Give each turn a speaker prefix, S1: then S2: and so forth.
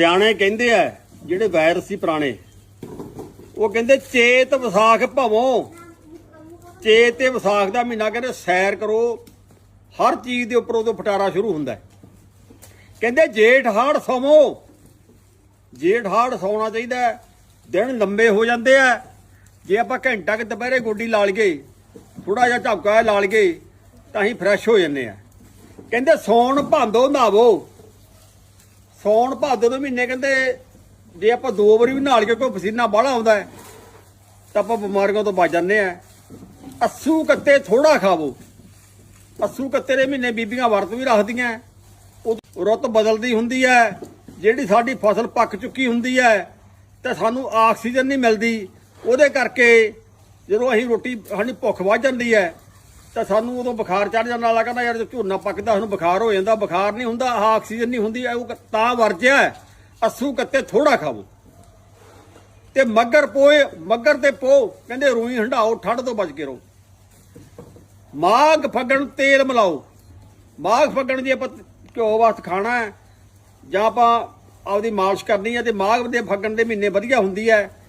S1: ਸਿਆਣੇ ਕਹਿੰਦੇ ਆ, ਜਿਹੜੇ ਵਾਇਰਸ ਸੀ ਪੁਰਾਣੇ, ਉਹ ਕਹਿੰਦੇ ਚੇਤ ਵਿਸਾਖ ਭਵੋ। ਚੇਤ ਤੇ ਵਿਸਾਖ ਦਾ ਮਹੀਨਾ ਕਹਿੰਦੇ ਸੈਰ ਕਰੋ, ਹਰ ਚੀਜ਼ ਦੇ ਉੱਪਰ ਉਦੋਂ ਫਟਾਰਾ ਸ਼ੁਰੂ ਹੁੰਦਾ ਹੈ। ਕਹਿੰਦੇ ਜੇਠ ਹਾੜ ਸੌਵੋ। ਜੇਠ ਹਾੜ ਸੌਣਾ ਚਾਹੀਦਾ ਦਿਨ ਲੰਬੇ ਹੋ ਜਾਂਦੇ ਆ। ਜੇ ਆਪਾਂ ਘੰਟਾ ਕਿ ਦੁਪਹਿਰੇ ਗੋਡੀ ਲਾ ਲਈਏ ਥੋੜਾ ਜਿਹਾ ਝਪਕਾ ਲਾ ਲਈਏ ਤਾਂ ਅਸੀਂ ਫਰੈਸ਼ ਹੋ ਜੰਨੇ ਆ। ਕਹਿੰਦੇ ਸੌਣ ਭਾਦੋ ਨਾਵੋ। ਸੌਣ ਭਾਦੋ ਦੇ ਮਹੀਨੇ ਕਹਿੰਦੇ ਜੇ ਆਪਾਂ ਦੋ ਵਾਰੀ ਵੀ ਨਹਾ ਕੇ ਕੋਈ ਪਸੀਨਾ ਬਾਹਲਾ ਆਉਂਦਾ ਹੈ, ਤਾਂ ਆਪਾਂ ਬਿਮਾਰੀਆਂ ਤੋਂ ਬਚ ਜਾਂਦੇ ਆ ਅੱਸੂ ਕੱਤੇ ਥੋੜਾ ਖਾਵੋ। ਅੱਸੂ ਕੱਤੇ ਦੇ ਮਹੀਨੇ ਬੀਬੀਆਂ ਵਰਤ ਵੀ ਰੱਖਦੀਆਂ ਉਹ ਰੁੱਤ ਬਦਲਦੀ ਹੁੰਦੀ ਹੈ। ਜਿਹੜੀ ਸਾਡੀ ਫਸਲ ਪੱਕ ਚੁੱਕੀ ਹੁੰਦੀ ਹੈ, ਤੇ ਸਾਨੂੰ ਆਕਸੀਜਨ ਨਹੀਂ ਮਿਲਦੀ। ਉਹਦੇ ਕਰਕੇ ਜਦੋਂ ਅਸੀਂ ਰੋਟੀ, ਸਾਡੀ ਭੁੱਖ ਵੱਧ ਜਾਂਦੀ ਹੈ ਤਾਂ ਸਾਨੂੰ ਉਦੋਂ ਬੁਖਾਰ ਚੜ ਜਾਂਦਾ ਵਾਲਾ ਕਹਿੰਦਾ ਯਾਰ ਜੇ ਝੋਨਾ ਪੱਕਦਾ, ਸਾਨੂੰ ਬੁਖਾਰ ਹੋ ਜਾਂਦਾ, ਬੁਖਾਰ ਨਹੀਂ ਹੁੰਦਾ, ਆਹ ਆਕਸੀਜਨ ਨਹੀਂ ਹੁੰਦੀ ਉਹ ਤਾਂ ਵਰਜਿਆ ਹੈ। ਅੱਸੂ ਕੱਤੇ ਥੋੜਾ ਖਾਵੋ ਤੇ ਮੱਗਰ ਪੋਏ, ਮੱਗਰ ਤੇ ਪੋ, ਕਹਿੰਦੇ ਰੂਈ ਹੰਡਾਓ ਠੰਡ ਤੋਂ ਬਚ ਕੇ ਰਹੋ। ਮਾਘ ਫੱਗਣ ਤੇਲ ਮਿਲਾਓ। ਮਾਘ ਫੱਗਣ ਜੇ ਆਪਾਂ ਘਿਓ ਵਾਸਤੇ ਖਾਣਾ ਹੈ, ਜਾਂ ਆਪਾਂ ਆਪਦੀ ਮਾਲਿਸ਼ ਕਰਨੀ ਹੈ, ਤੇ ਮਾਘ ਦੇ ਫੱਗਣ ਦੇ ਮਹੀਨੇ ਵਧੀਆ ਹੁੰਦੀ ਹੈ।